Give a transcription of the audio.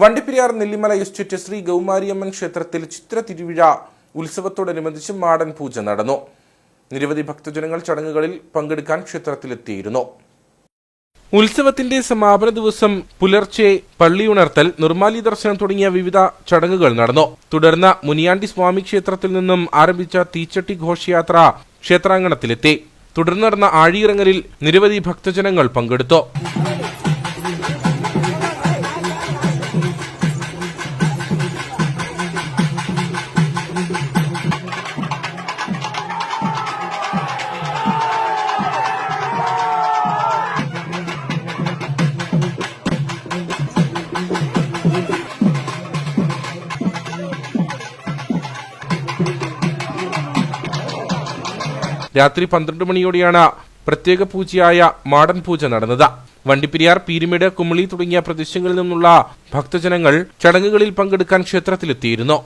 Vandiperiyar Nellimala estate Shri Gaumariamman ക്ഷേത്രത്തിൽ ചിത്ര തിരുവിഴ ഉത്സവത്തോടനുബന്ധിച്ച് മാടൻ പൂജ നടന്നു. നിരവധി ഭക്തജനങ്ങൾ ചടങ്ങുകളിൽ പങ്കെടുക്കാൻ ക്ഷേത്രത്തിലെത്തിയിരുന്നു. ഉത്സവത്തിന്റെ സമാപന ദിവസം പുലർച്ചെ പള്ളിയുണർത്തൽ നിർമാലി ദർശനം തുടങ്ങിയ വിവിധ ചടങ്ങുകൾ നടന്നു. തുടർന്ന് മുനിയാണ്ടി സ്വാമി ക്ഷേത്രത്തിൽ നിന്നും ആരംഭിച്ച തീച്ചട്ടി ഘോഷയാത്ര ക്ഷേത്രാങ്കണത്തിലെത്തി. തുടർന്ന് നടന്ന ആഴിയിറങ്ങലിൽ നിരവധി ഭക്തജനങ്ങൾ പങ്കെടുത്തു. രാത്രി പന്ത്രണ്ട് മണിയോടെയാണ് പ്രത്യേക പൂജയായ മാടൻ പൂജ നടന്നത്. വണ്ടിപ്പെരിയാർ പീരുമേട് കുമളി തുടങ്ങിയ പ്രദേശങ്ങളിൽ നിന്നുള്ള ഭക്തജനങ്ങൾ ചടങ്ങുകളിൽ പങ്കെടുക്കാൻ ക്ഷേത്രത്തിലെത്തിയിരുന്നു.